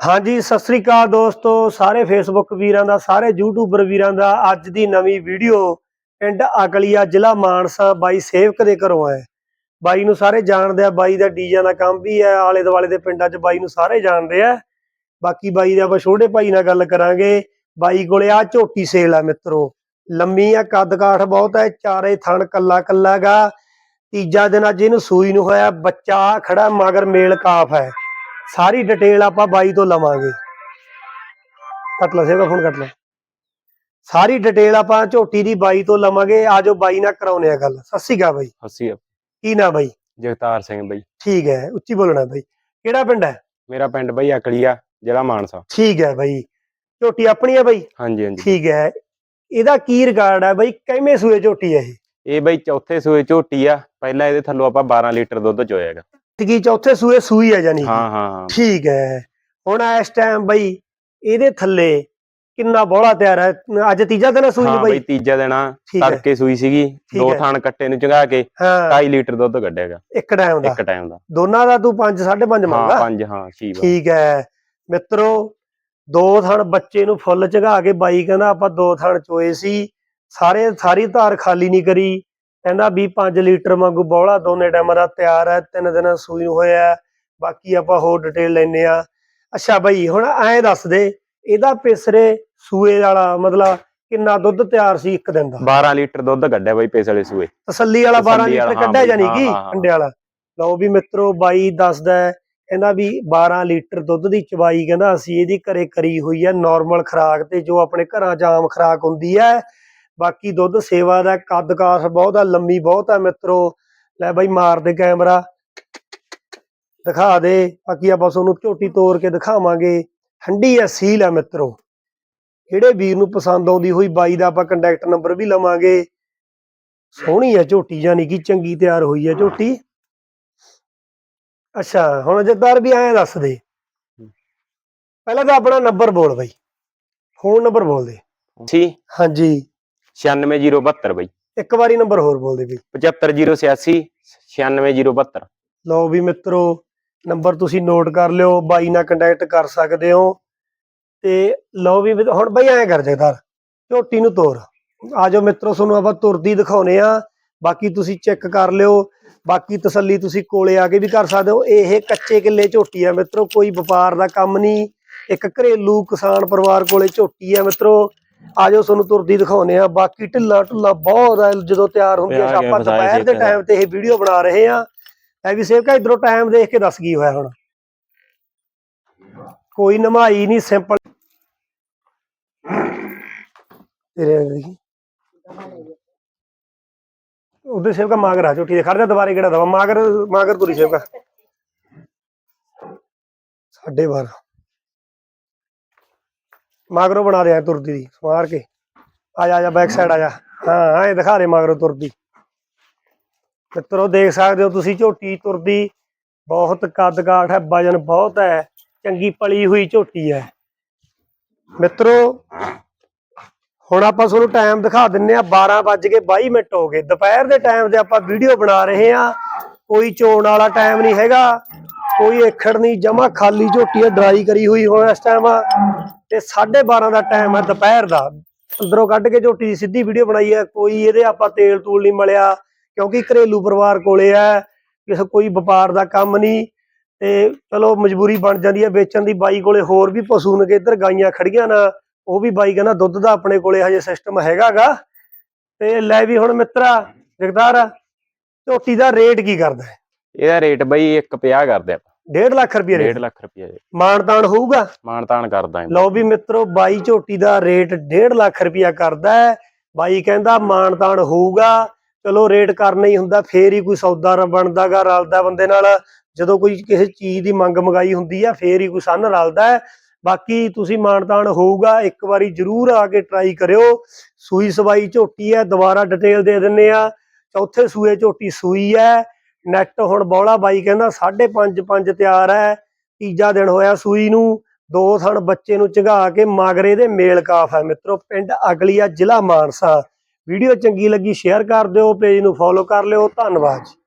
ਹਾਂਜੀ, ਸਤਿ ਸ੍ਰੀ ਅਕਾਲ ਦੋਸਤੋ। ਸਾਰੇ ਫੇਸਬੁੱਕ ਵੀਰਾਂ ਦਾ, ਸਾਰੇ ਯੂਟਿਊਬਰ ਵੀਰਾਂ ਦਾ ਅੱਜ ਦੀ ਨਵੀਂ ਵੀਡੀਓ ਪਿੰਡ ਅਕਲੀਆ ਜ਼ਿਲ੍ਹਾ ਮਾਨਸਾ ਬਾਈ ਸੇਵਕ ਦੇ ਘਰੋਂ ਹੈ। ਬਾਈ ਨੂੰ ਸਾਰੇ ਜਾਣਦੇ ਆ, ਬਾਈ ਦਾ ਡੀਜਿਆਂ ਦਾ ਕੰਮ ਵੀ ਹੈ, ਆਲੇ ਦੁਆਲੇ ਦੇ ਪਿੰਡਾਂ 'ਚ ਬਾਈ ਨੂੰ ਸਾਰੇ ਜਾਣਦੇ ਆ। ਬਾਕੀ ਬਾਈ ਦੇ ਆਪਾਂ ਛੋਟੇ ਭਾਈ ਨਾਲ ਗੱਲ ਕਰਾਂਗੇ। ਬਾਈ ਕੋਲੇ ਆ ਝੋਟੀ ਸੇਲ ਆ ਮਿੱਤਰੋ। ਲੰਮੀ ਆ, ਕੱਦ ਕਾਠ ਬਹੁਤ ਹੈ, ਚਾਰੇ ਥਣ ਕੱਲਾ ਕੱਲਾ ਗਾ। ਤੀਜਾ ਦਿਨ ਅੱਜ ਇਹਨੂੰ ਸੂਈ ਨੂੰ ਹੋਇਆ ਬੱਚਾ ਆਹ ਖੜਾ, ਮਗਰ ਮੇਲ ਕਾਫ ਹੈ। ਸਾਰੀ ਡਿਟੇਲ ਆਪਾਂ ਬਾਈ ਤੋਂ ਲਵਾਂਗੇ। ਕੱਟ ਲਾ ਸੇਵਾ ਫੋਨ ਕੱਟ ਲਾ। ਸਾਰੀ ਡਿਟੇਲ ਆਪਾਂ ਝੋਟੀ ਦੀ ਬਾਈ ਤੋਂ ਲਵਾਂਗੇ। ਆਜੋ ਬਾਈ ਨਾਲ ਕਰਾਉਨੇ ਆ ਗੱਲ। ਸਤਿ ਸ਼੍ਰੀ ਅਕਾਲ ਬਾਈ। ਅਸੀਂ ਕੀ ਨਾ ਬਾਈ? ਜਗਤਾਰ ਸਿੰਘ ਬਈ। ਠੀਕ ਹੈ ਉੱਚੀ ਬੋਲਣਾ ਬਾਈ। ਕਿਹੜਾ ਪਿੰਡ ਹੈ? ਮੇਰਾ ਪਿੰਡ ਬਈ ਅਕਲੀਆ ਜ਼ਿਲ੍ਹਾ ਮਾਨਸਾ। ਠੀਕ ਹੈ ਬਾਈ। ਝੋਟੀ ਆਪਣੀ ਹੈ ਬਾਈ? ਹਾਂਜੀ ਹਾਂਜੀ। ਠੀਕ ਹੈ। ਇਹਦਾ ਕੀ ਰਿਕਾਰਡ ਹੈ ਬਾਈ? ਕਿਵੇਂ ਸੂਏ ਝੋਟੀ ਹੈ ਇਹ? ਇਹ ਬਈ ਚੌਥੇ ਸੂਏ ਝੋਟੀ ਆ। ਪਹਿਲਾਂ ਇਹਦੇ ਥੱਲੋਂ ਆਪਾਂ 12 ਲੀਟਰ ਦੁੱਧ ਚੋਇਆਗਾ ਕੀ ਚੌਥੇ ਸੂਏ ਸੂਈ ਹੈ ਜਾਨੀ? ਹਾਂ ਹਾਂ ਹਾਂ। ਠੀਕ ਹੈ ਹੁਣ ਇਸ ਟਾਈਮ ਬਾਈ ਇਹਦੇ ਥੱਲੇ ਕਿੰਨਾ ਬੋਲਾ ਤਿਆਰ ਹੈ ਅੱਜ ਤੀਜਾ ਦਿਨ ਹੈ ਸੂਈ ਨੂੰ ਹਾਂ ਬਾਈ। ਬਈ ਤੀਜਾ ਦਿਨ ਆ। ਹੈ ਤੜਕੇ ਸੂਈ ਸੀਗੀ। ਦੋ ਹੈ। ਥਾਣ ਕੱਟੇ ਨੂੰ ਚੰਗਾ ਕੇ ਹਾਂ। 2.5 ਲੀਟਰ ਦੁੱਧ ਕੱਢਿਆਗਾ। ਇੱਕ ਟਾਈਮ ਦਾ। ਇੱਕ ਟਾਈਮ ਦਾ। ਦੋਨਾਂ ਦਾ ਤੂੰ 5 5.5 ਹਾਂ ਮੰਗਾ ਹਾਂ ਛੀ ਵਾ ਠੀਕ ਹੈ ਮਿੱਤਰੋ ਦੋ ਥਣ ਬੱਚੇ ਨੂੰ ਫੁੱਲ ਝਗਾ ਕੇ ਬਾਈ ਕਹਿੰਦਾ ਆਪਾਂ ਦੋ ਥਣ ਚੋਏ ਸੀ। ਸਾਰੇ ਸਾਰੀ ਧਾਰ ਖਾਲੀ ਨਹੀਂ ਕਰੀ। ਕਹਿੰਦਾ ਵੀ 5 ਲੀਟਰ ਵਾਂਗੂ ਬੌਲਾ ਦੋਨੇ ਟਾਈਮਾਂ ਦਾ ਤਿਆਰ ਹੈ ਤਿੰਨ ਦਿਨ ਸੂਈ ਹੋਇਆ। ਬਾਕੀ ਆਪਾਂ ਹੋਰ ਡਿਟੇਲ ਲੈਨੇ ਆ ਅੱਛਾ ਬਾਈ ਹੁਣ ਐਂ ਦੱਸ ਦੇ ਇਹਦਾ ਪਿਸਰੇ ਸੂਏ ਵਾਲਾ ਮਤਲਬ ਕਿੰਨਾ ਦੁੱਧ ਤਿਆਰ ਸੀ ਇੱਕ ਦਿਨ ਦਾ 12 ਲੀਟਰ ਦੁੱਧ ਕੱਢਿਆ ਬਈ ਪੇਸਲੇ ਸੂਏ ਤਸੱਲੀ ਵਾਲਾ 12 ਤਸੱਲੀ ਲੀਟਰ ਕੱਢਿਆ ਜਾਨੀ ਕਿ। ਅੰਡੇ ਵਾਲਾ ਲਓ ਵੀ ਮਿੱਤਰੋ ਬਾਈ ਦੱਸਦਾ ਕਹਿੰਦਾ ਵੀ 12 ਲੀਟਰ ਦੁੱਧ ਦੀ ਚਵਾਈ ਕਹਿੰਦਾ ਅਸੀਂ ਇਹਦੀ ਘਰੇ ਕਰੀ ਹੋਈ ਹੈ ਨਾਰਮਲ ਖੁਰਾਕ ਤੇ ਜੋ ਆਪਣੇ ਘਰਾਂ 'ਚ ਆਮ ਖੁਰਾਕ ਹੁੰਦੀ ਹੈ ਬਾਕੀ ਦੁੱਧ ਸੇਵਾ ਦਾ ਕੱਦ ਕਾਠ ਬਹੁਤ ਆ ਲੰਮੀ ਬਹੁਤ ਆ ਮਿੱਤਰੋ। ਲੈ ਬਾਈ ਮਾਰ ਦੇ ਕੈਮਰਾ। ਦਿਖਾ ਦੇ ਬਾਕੀ ਆਪਾਂ ਤੁਹਾਨੂੰ ਝੋਟੀ ਤੋੜ ਕੇ ਦਿਖਾਵਾਂਗੇ। ਠੰਡੀ ਐ ਸੀਲ ਹੈ ਮਿੱਤਰੋ। ਜਿਹੜੇ ਵੀਰ ਨੂੰ ਪਸੰਦ ਆਉਂਦੀ ਹੋਈ ਬਾਈ ਦਾ ਆਪਾਂ ਕੰਟੈਕਟ ਨੰਬਰ ਵੀ ਲਵਾਂਗੇ। ਸੋਹਣੀ ਹੈ ਝੋਟੀ ਜਾਨੀ ਕਿ ਚੰਗੀ ਤਿਆਰ ਹੋਈ ਹੈ ਝੋਟੀ। ਅੱਛਾ ਹੁਣ ਜੱਦਾਰ ਵੀ ਐਂ ਦੱਸ ਦੇ। ਪਹਿਲਾਂ ਤਾਂ ਆਪਣਾ ਨੰਬਰ ਬੋਲ ਬਾਈ। ਫੋਨ ਨੰਬਰ ਬੋਲ ਦੇ। ਛੀ ਹਾਂਜੀ। 96072 ਬਈ। ਇੱਕ ਵਾਰੀ ਨੰਬਰ ਹੋਰ ਬੋਲ ਦੇ ਬਈ 75086 96072 ਲਓ ਵੀ ਮਿੱਤਰੋ ਨੰਬਰ ਤੁਸੀਂ ਨੋਟ ਕਰ ਲਿਓ ਬਾਈ ਨਾਲ ਕੰਟੈਕਟ ਕਰ ਸਕਦੇ ਹੋ। ਤੇ ਲਓ ਵੀ ਹੁਣ ਬਈ ਐਂ ਕਰ ਜਗਦਾਰ ਝੋਟੀ ਨੂੰ ਤੋਰ। ਆਜੋ ਮਿੱਤਰੋ ਤੁਹਾਨੂੰ ਆਪਾਂ ਤੁਰਦੀ ਦਿਖਾਉਨੇ ਆ। ਬਾਕੀ ਤੁਸੀਂ ਚੈੱਕ ਕਰ ਲਿਓ। ਬਾਕੀ ਤਸੱਲੀ ਤੁਸੀਂ ਕੋਲੇ ਆ ਕੇ ਵੀ ਕਰ ਸਕਦੇ ਹੋ। ਇਹ ਕੱਚੇ ਕਿੱਲੇ ਝੋਟੀ ਆ ਮਿੱਤਰੋ ਕੋਈ ਵਪਾਰ ਦਾ ਕੰਮ ਨਹੀਂ। ਇੱਕ ਘਰੇਲੂ ਕਿਸਾਨ ਪਰਿਵਾਰ ਕੋਲੇ ਝੋਟੀ ਆ ਮਿੱਤਰੋ। ਆਜੋ ਤੁਹਾਨੂੰ ਤੁਰਦੀ ਦਿਖਾਉਨੇ ਆ ਬਾਕੀ ਢਿੱਲਾ ਢੁੱਲਾ ਬਹੁਤ ਆ ਜਦੋਂ ਤਿਆਰ ਹੁੰਦੀ ਆ ਆਪਾਂ ਦੁਪਹਿਰ ਦੇ ਟਾਈਮ ਤੇ ਇਹ ਵੀਡੀਓ ਬਣਾ ਰਹੇ ਆ ਐ ਵੀ ਸੇਵਕਾ ਇਧਰੋਂ ਟਾਈਮ ਦੇਖ ਕੇ ਦੱਸ ਕੀ ਹੋਇਆ ਹੁਣ। ਕੋਈ ਨਮਾਈ ਨਹੀਂ ਸਿੰਪਲ ਤੇਰੇ ਦੇਖੀ। ਉਹਦੇ ਸੇਵਕਾ ਮਾਗਰ ਆ ਝੋਟੀ ਦੇ ਖੜ ਜਾ ਦੁਬਾਰੇ ਕਿਹੜਾ ਦਵਾ। ਮਾਗਰ ਮਾਗਰ ਤੁਰੀ ਸੇਵਕਾ। ਸਾਢੇ 12 ਮਾਗਰੋਂ ਬਣਾ ਦੇ ਤੁਰਦੀ ਦੀ, ਸਵਾਰ ਕੇ। ਆ ਜਾ ਜਾ ਬੈਕ ਸਾਈਡ ਆ ਜਾ। ਹਾਂ ਇਹ ਦਿਖਾ ਦੇ ਮਾਗਰੋਂ ਤੁਰਦੀ। ਮਿੱਤਰੋ, ਦੇਖ ਸਕਦੇ ਹੋ ਤੁਸੀਂ ਝੋਟੀ ਤੁਰਦੀ। ਬਹੁਤ ਕੱਦ ਕਾਠ ਹੈ, ਵਜਨ ਬਹੁਤ ਹੈ, ਚੰਗੀ ਪਲੀ ਹੋਈ ਝੋਟੀ ਹੈ। ਮਿੱਤਰੋ, ਹੁਣ ਆਪਾਂ ਤੁਹਾਨੂੰ ਟਾਈਮ ਦਿਖਾ ਦਿੰਨੇ ਆ 12 ਵੱਜ ਕੇ 22 ਮਿੰਟ ਹੋ ਗਏ। ਦੁਪਹਿਰ ਦੇ ਟਾਈਮ ਤੇ ਆਪਾਂ ਵੀਡੀਓ ਬਣਾ ਰਹੇ ਆ ਕੋਈ ਚੋਣ ਵਾਲਾ ਟਾਈਮ ਨਹੀਂ ਹੈਗਾ। ਕੋਈ ਏਖੜ ਨਹੀਂ, ਜਮਾ ਖਾਲੀ ਝੋਟੀ ਹੈ ਡਰਾਈ ਕਰੀ ਹੋਈ ਹੁਣ ਇਸ ਟਾਈਮ ਤੇ 12:30 ਦਾ ਟਾਈਮ ਹੈ ਦੁਪਹਿਰ ਦਾ। ਅੰਦਰੋਂ ਕੱਢ ਕੇ ਝੋਟੀ ਦੀ ਸਿੱਧੀ ਵੀਡੀਓ ਬਣਾਈ ਹੈ ਕੋਈ ਇਹਦੇ ਆਪਾਂ ਤੇਲ ਤੂਲ ਨਹੀਂ ਮਲਿਆ, ਕਿਉਂਕਿ ਘਰੇਲੂ ਪਰਿਵਾਰ ਕੋਲੇ ਹੈ ਕਿਸੇ ਕੋਈ ਵਪਾਰ ਦਾ ਕੰਮ ਨਹੀਂ। ਤੇ ਚਲੋ ਮਜਬੂਰੀ ਬਣ ਜਾਂਦੀ ਹੈ ਵੇਚਣ ਦੀ ਬਾਈ ਕੋਲੇ ਹੋਰ ਵੀ ਪਸ਼ੂ ਨੇ ਇੱਧਰ ਗਾਈਆਂ ਖੜੀਆਂ ਨਾ, ਉਹ ਵੀ ਬਾਈ ਕਹਿੰਦਾ ਦੁੱਧ ਦਾ ਆਪਣੇ ਕੋਲੇ ਹਜੇ ਸਿਸਟਮ ਹੈਗਾਗਾ। ਤੇ ਲੈ ਵੀ ਹੁਣ ਮਿੱਤਰਾ ਜਗਦਾਰ ਝੋਟੀ ਦਾ ਰੇਟ ਕੀ ਕਰਦਾ ਇਹਦਾ ਰੇਟ ਬਈ 150 ਕਰਦੇ ਆਪਾਂ। 1.5 ਲੱਖ ਰੁਪਏ 1.5 ਰੇਟ ਲੱਖ ਰੁਪਏ ਮਾਨਤਾਨ ਹੋਊਗਾ? ਮਾਣ ਤਾਣ ਕਰਦਾ ਲਓ ਵੀ ਮਿੱਤਰੋ ਬਾਈ ਝੋਟੀ ਦਾ ਰੇਟ 1.5 ਲੱਖ ਰੁਪਇਆ ਕਰਦਾ ਹੈ। ਬਾਈ ਕਹਿੰਦਾ ਮਾਨਤਾਨ ਹੋਊਗਾ। ਚਲੋ ਰੇਟ ਕਰਨਾ ਹੀ ਹੁੰਦਾ ਫੇਰ ਹੀ ਕੋਈ ਸੌਦਾ ਬਣਦਾਗਾ ਰਲਦਾ ਬੰਦੇ ਨਾਲ। ਜਦੋਂ ਕੋਈ ਕਿਸੇ ਚੀਜ਼ ਦੀ ਮੰਗ ਮਗਾਈ ਹੁੰਦੀ ਆ ਫੇਰ ਹੀ ਕੋਈ ਸੰਨ ਰਲਦਾ ਹੈ। ਬਾਕੀ ਤੁਸੀਂ ਮਾਨਤਾਨ ਹੋਊਗਾ ਇੱਕ ਵਾਰੀ ਜ਼ਰੂਰ ਆ ਕੇ ਟਰਾਈ ਕਰਿਓ। ਸੂਈ ਸਵਾਈ ਝੋਟੀ ਹੈ ਦੁਬਾਰਾ ਡਿਟੇਲ ਦੇ ਦਿੰਨੇ ਆ। ਚੌਥੇ ਸੂਏ ਝੋਟੀ ਸੂਈ ਹੈ। ਨੈਟ ਹੁਣ ਬੌਲਾ ਬਾਈ ਕਹਿੰਦਾ 5.5 5 ਤਿਆਰ ਹੈ। ਤੀਜਾ ਦਿਨ ਹੋਇਆ ਸੂਈ ਨੂੰ। ਦੋ ਥਣ ਬੱਚੇ ਨੂੰ ਝਗਾ ਕੇ ਮਾਗਰੇ ਦੇ ਮੇਲ ਕਾਫ ਹੈ। ਮਿੱਤਰੋ, ਪਿੰਡ ਅਗਲੀਆ ਜ਼ਿਲ੍ਹਾ ਮਾਨਸਾ। ਵੀਡੀਓ ਚੰਗੀ ਲੱਗੀ, ਸ਼ੇਅਰ ਕਰ ਦਿਓ, ਪੇਜ ਨੂੰ ਫੋਲੋ ਕਰ ਲਿਓ। ਧੰਨਵਾਦ ਜੀ।